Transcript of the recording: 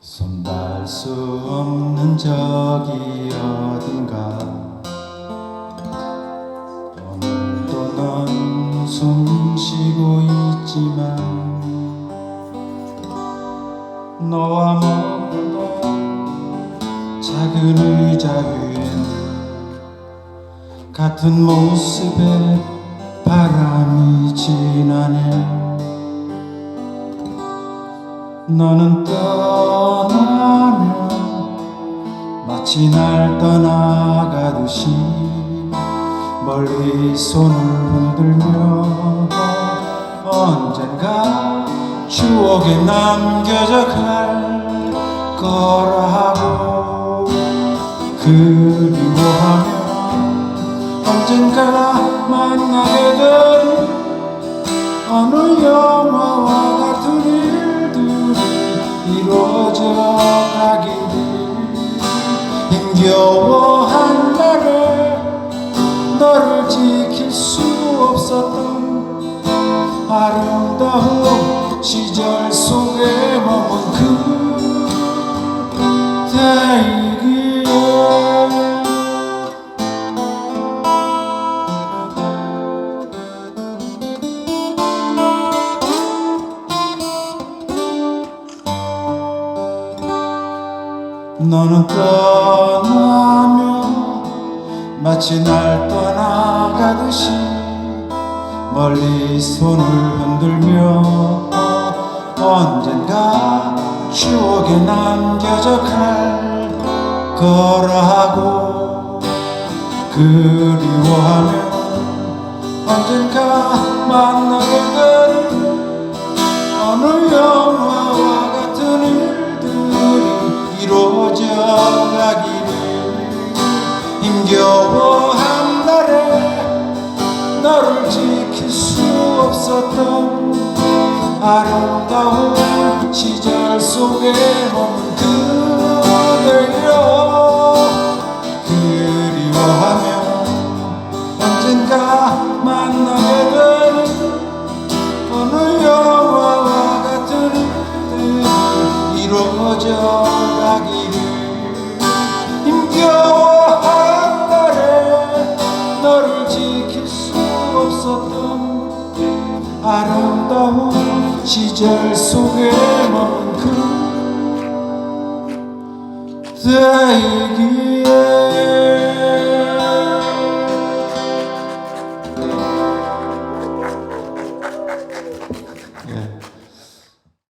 손닿을 수 없는 적이 어딘가. 오늘도 넌 숨 쉬고 있지만 너와 머물던 작은 의자 위엔 같은 모습에 바람이 지나네 너는 떠나면 마치 날 떠나가듯이 멀리 손을 흔들며 언젠가 추억에 남겨져 갈 거라 하고. 그리워하면 언젠가 만나게 될 힘겨워한 날에 너를 지킬 수 없었던 아름다운 시절 속에 머문 그대이 너는 떠나면 마치 날 떠나가듯이 멀리 손을 흔들며 언젠가 추억에 남겨져 갈 거라고 그리워하면 언젠가 만나게 될 어느 영 힘겨워한 날에 너를 지킬 수 없었던 아름다운 시절 속에 머문 그대여 아름다운 시절 속에 머문 그대이기